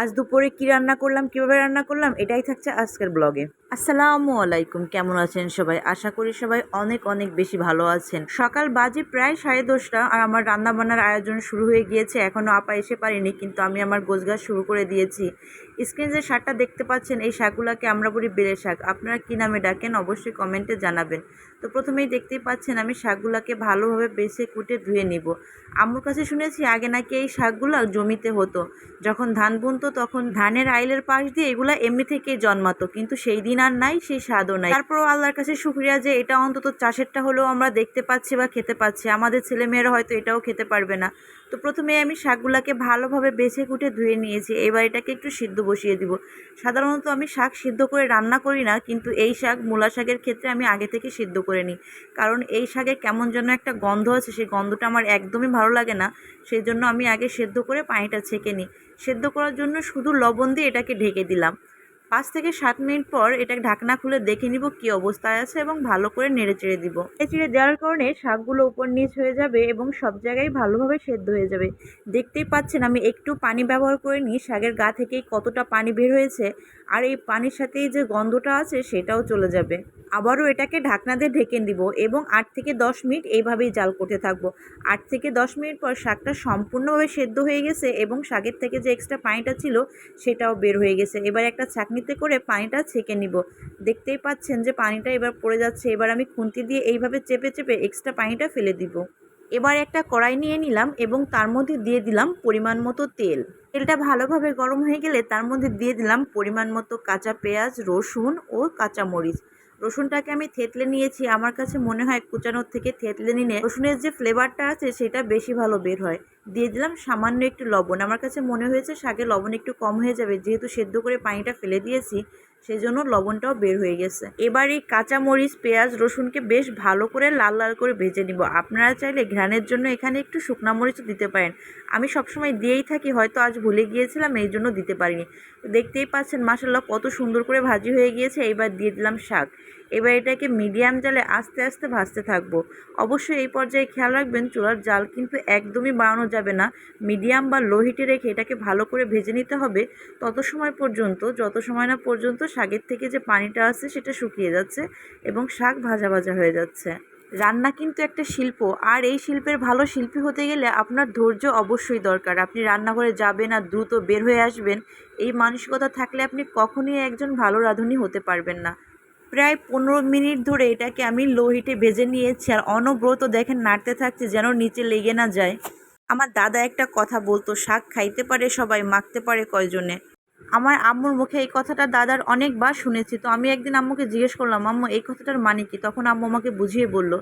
আজ দুপুরে কি রান্না করলাম কীভাবে রান্না করলাম এটাই থাকছে আজকের ব্লগে। আসসালামু আলাইকুম, কেমন আছেন সবাই? আশা করি সবাই অনেক অনেক বেশি ভালো আছেন। সকাল বাজে প্রায় সাড়ে দশটা আর আমার রান্না বান্নার আয়োজন শুরু হয়ে গিয়েছে। এখনও আপা এসে পারিনি, কিন্তু আমি আমার গোছগাছ শুরু করে দিয়েছি। স্ক্রিনে যে শাকটা দেখতে পাচ্ছেন, এই শাকগুলোকে আমরা বলি বেলে শাক। আপনারা কী নামে ডাকেন অবশ্যই কমেন্টে জানাবেন। তো প্রথমেই দেখতেই পাচ্ছেন, আমি শাকগুলোকে ভালোভাবে বেছে কুটে ধুয়ে নিব। আম্মুর কাছে শুনেছি আগে নাকি এই শাকগুলো জমিতে হতো। যখন ধান বুনতো তখন ধানের আইলের পাশ দিয়ে এগুলো এমনি থেকেই জন্মাতো, কিন্তু সেই দিন আর নাই সেই স্বাদও নাই। তারপরও আল্লাহর কাছে শুক্রিয়া যে এটা অন্তত চাষেরটা হলেও আমরা দেখতে পাচ্ছি বা খেতে পাচ্ছি। আমাদের ছেলেমেয়েরা হয়তো এটাও খেতে পারবে না। তো প্রথমে আমি শাকগুলাকে ভালোভাবে বেছে কুটে ধুয়ে নিয়েছি। এবার এটাকে একটু সিদ্ধ বসিয়ে দিব। সাধারণত আমি শাক সিদ্ধ করে রান্না করি না, কিন্তু এই শাক, মূলা শাকের ক্ষেত্রে আমি আগে থেকে সিদ্ধ করে নিই। কারণ এই শাকে কেমন যেন একটা গন্ধ আছে, সেই গন্ধটা আমার একদমই ভালো লাগে না। সেই জন্য আমি আগে সেদ্ধ করে পানিটা ছেঁকে নিই। সেদ্ধ করার জন্য শুধু লবণ দিয়ে এটাকে ঢেকে দিলাম। পাঁচ থেকে সাত মিনিট পর এটা ঢাকনা খুলে দেখে নিব কি অবস্থায় আছে এবং ভালো করে নেড়ে চেড়ে দিব। নেড়ে চেড়ে দেওয়ার কারণে শাকগুলো উপর নিচ হয়ে যাবে এবং সব জায়গায় ভালোভাবে সেদ্ধ হয়ে যাবে। দেখতেই পাচ্ছেন আমি একটু পানি ব্যবহার করে নিই শাকের গা থেকেই কতটা পানি বের হয়েছে আর এই পানির সাথেই যে গন্ধটা আছে সেটাও চলে যাবে। আবারও এটাকে ঢাকনা দিয়ে ঢেকে দিব এবং আট থেকে দশ মিনিট এইভাবেই জাল করতে থাকব। আট থেকে দশ মিনিট পর শাকটা সম্পূর্ণভাবে সেদ্ধ হয়ে গেছে এবং শাকের থেকে যে এক্সট্রা পানিটা ছিল সেটাও বের হয়ে গেছে। এবার একটা ছাঁকনিতে করে পানিটা ছেঁকে নিব। দেখতেই পাচ্ছেন যে পানিটা এবার পড়ে যাচ্ছে। এবার আমি খুন্তি দিয়ে এইভাবে চেপে চেপে এক্সট্রা পানিটা ফেলে দিব। এবার একটা কড়াই নিয়ে নিলাম এবং তার মধ্যে দিয়ে দিলাম পরিমাণ মতো তেল। তেলটা ভালোভাবে গরম হয়ে গেলে তার মধ্যে দিয়ে দিলাম পরিমাণ মতো কাঁচা পেঁয়াজ, রসুন ও কাঁচা মরিচ রসুনটাকে আমি থেতলে নিয়েছি। আমার কাছে মনে হয় কুচানোর থেকে থেতলে নিলে রসুনের যে ফ্লেভারটা আছে সেটা বেশি ভালো বের হয়। দিয়ে দিলাম সামান্য একটু লবণ। আমার কাছে মনে হয়েছে শাকে লবণ একটু কম হয়ে যাবে। যেহেতু সেদ্ধ করে পানিটা ফেলে দিয়েছি সেই জন্য লবণটাও বের হয়ে গেছে। এবার এই কাঁচামরিচ পেঁয়াজ, রসুনকে বেশ ভালো করে লাল লাল করে ভেজে নিব। আপনারা চাইলে ঘ্রাণের জন্য এখানে একটু শুকনা মরিচও দিতে পারেন। আমি সবসময় দিয়েই থাকি, হয়তো আজ ভুলে গিয়েছিলাম, এই জন্য দিতে পারিনি। দেখতেই পাচ্ছেন মাসাল্লাহ কত সুন্দর করে ভাজি হয়ে গিয়েছে। এইবার দিয়ে দিলাম শাক। এবার এটাকে মিডিয়াম জালে আস্তে আস্তে ভাজতে থাকব। অবশ্যই এই পর্যায়ে খেয়াল রাখবেন, চুলার জাল কিন্তু একদমই বাড়ানো যাবে না। মিডিয়াম বা লো হিটে রেখে এটাকে ভালো করে ভেজে নিতে হবে। তত সময় পর্যন্ত, যত সময় না পর্যন্ত শাকের থেকে যে পানিটা আছে সেটা শুকিয়ে যাচ্ছে এবং শাক ভাজা ভাজা হয়ে যাচ্ছে। রান্না কিন্তু একটা শিল্প, আর এই শিল্পের ভালো শিল্পী হতে গেলে আপনার ধৈর্য অবশ্যই দরকার। আপনি রান্নাঘরে যাবেন আর দ্রুত বের হয়ে আসবেন। এই মানসিকতা থাকলে আপনি কখনই একজন ভালো রাঁধুনি হতে পারবেন না। প্রায় পনেরো মিনিট ধরে এটাকে আমি লো হিটে ভেজে নিয়েছি আর অনব্রত দেখেন নাড়তে থাকছে যেন নিচে লেগে না যায়। আমার দাদা একটা কথা বলতো, শাক খাইতে পারে সবাই, মাখতে পারে কয়জনে? আমার আম্মুর মুখে এই কথাটা দাদার অনেকবার শুনেছি। তো আমি একদিন আম্মুকে জিজ্ঞেস করলাম, আম্মু, এই কথাটার মানে কি? তখন আম্মু আমাকে বুঝিয়ে বলল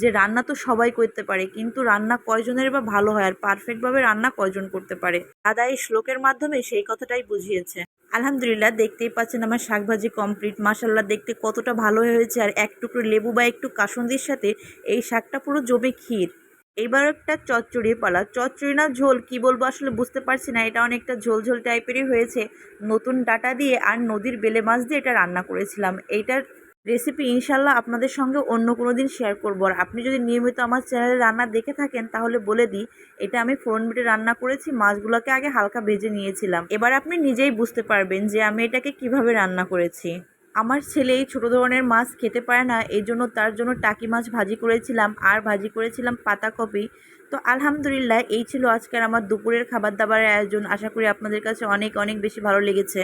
যে, রান্না তো সবাই করতে পারে, কিন্তু রান্না কয়জনের বা ভালো হয় আর পারফেক্টভাবে রান্না কয়জন করতে পারে? দাদা এই শ্লোকের মাধ্যমে সেই কথাটাই বুঝিয়েছে। আলহামদুলিল্লাহ, দেখতেই পাচ্ছেন আমার শাকভাজি কমপ্লিট মাসাল্লাহ দেখতে কতটা ভালো হয়েছে। আর এক টুকরো লেবু বা একটু কাসন্দির সাথে এই শাকটা পুরো জমে ক্ষীর। এইবার একটা চচ্চড়ি পালা। চচ্চড়ি না ঝোল, কি বলব আসলে বুঝতে পারছি না। এটা অনেকটা ঝোল ঝোল টাইপেরই হয়েছে। নতুন ডাটা দিয়ে আর নদীর বেলে মাছ দিয়ে এটা রান্না করেছিলাম। এইটার রেসিপি ইনশাল্লাহ আপনাদের সঙ্গে অন্য কোনো দিন শেয়ার করব। আর আপনি যদি নিয়মিত আমার চ্যানেলে রান্না দেখে থাকেন, তাহলে বলে দিই, এটা আমি ফোরন বিটে রান্না করেছি, মাছগুলোকে আগে হালকা ভেজে নিয়েছিলাম। এবার আপনি নিজেই বুঝতে পারবেন যে আমি এটাকে কীভাবে রান্না করেছি। আমার ছেলে এই ছোটো ধরনের মাছ খেতে পারে না, এই জন্য তার জন্য টাকি মাছ ভাজি করেছিলাম আর ভাজি করেছিলাম পাতাকপি। তো আলহামদুলিল্লাহ এই ছিল আজকের আমার দুপুরের খাবার দাবারের আয়োজন। আশা করি আপনাদের কাছে অনেক অনেক বেশি ভালো লেগেছে।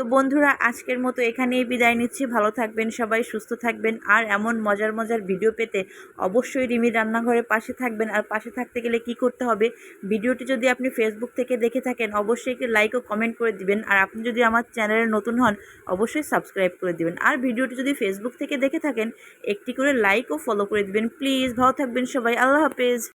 তো বন্ধুরা, আজকের মতো এখানেই বিদায় নিচ্ছি। ভালো থাকবেন সবাই, সুস্থ থাকবেন। আর এমন মজার মজার ভিডিও পেতে অবশ্যই রিমির রান্নাঘরের পাশে থাকবেন। আর পাশে থাকতে গেলে কি করতে হবে? ভিডিওটি যদি আপনি ফেসবুক থেকে দেখে থাকেন, অবশ্যই একটি লাইক ও কমেন্ট করে দিবেন। আর আপনি যদি আমার চ্যানেলে নতুন হন, অবশ্যই সাবস্ক্রাইব করে দিবেন। আর ভিডিওটি যদি ফেসবুক থেকে দেখে থাকেন, একটি করে লাইক ও ফলো করে দিবেন। প্লিজ ভালো থাকবেন সবাই। আল্লাহ হাফেজ।